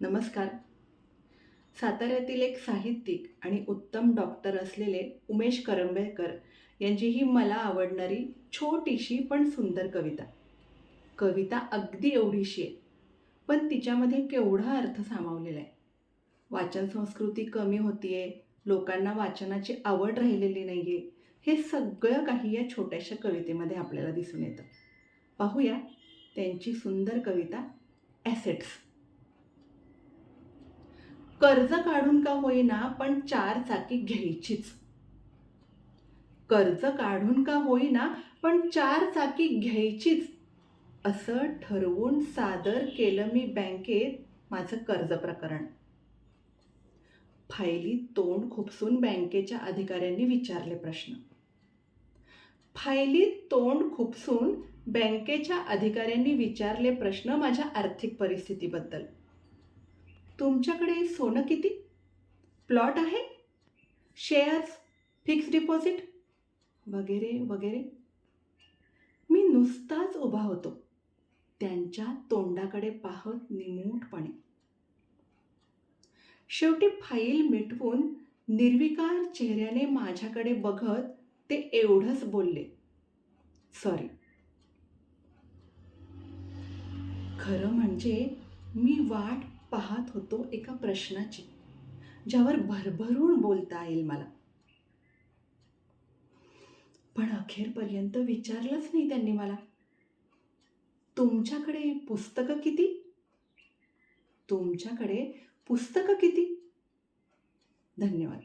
नमस्कार. साताऱ्यातील एक साहित्यिक आणि उत्तम डॉक्टर असलेले उमेश करंबेकर यांची ही मला आवडणारी छोटीशी पण सुंदर कविता. कविता अगदी एवढीशी आहे पण तिच्यामध्ये केवढा अर्थ सामावलेला आहे. वाचन संस्कृती कमी होतीये लोकांना वाचनाची आवड राहिलेली नाही आहे हे सगळं काही या छोट्याशा कवितेमध्ये आपल्याला दिसून येतं. पाहूया त्यांची सुंदर कविता ॲसेट्स कर्ज काढून का होईना पण चार चाकी घ्यायचीच. कर्ज काढून का होईना पण चार चाकी घ्यायचीच. असं ठरवून सादर केलं मी बँकेत माझं कर्ज प्रकरण. फायलीत तोंड खुपसून बँकेच्या अधिकाऱ्यांनी विचारले प्रश्न. फायलीत तोंड खुपसून बँकेच्या अधिकाऱ्यांनी विचारले प्रश्न माझ्या आर्थिक परिस्थितीबद्दल. तुमच्याकडे सोनं किती? प्लॉट आहे? शेअर्स? Fix deposit? वगैरे वगैरे. मी नुसताच उभा होतो. त्यांच्या तोंडाकडे पाहत निमूटपणे. शेवटी फाईल मिटवून निर्विकार चेहऱ्याने माझ्याकडे बघत ते एवढंच बोलले. सॉरी. खरं म्हणजे मी वाट पाहत होतो एका प्रश्नाची ज्यावर भरभरून बोलता येईल मला. पण अखेरपर्यंत विचारलंच नाही त्यांनी मला. तुमच्याकडे पुस्तकं किती? तुमच्याकडे पुस्तकं किती? धन्यवाद.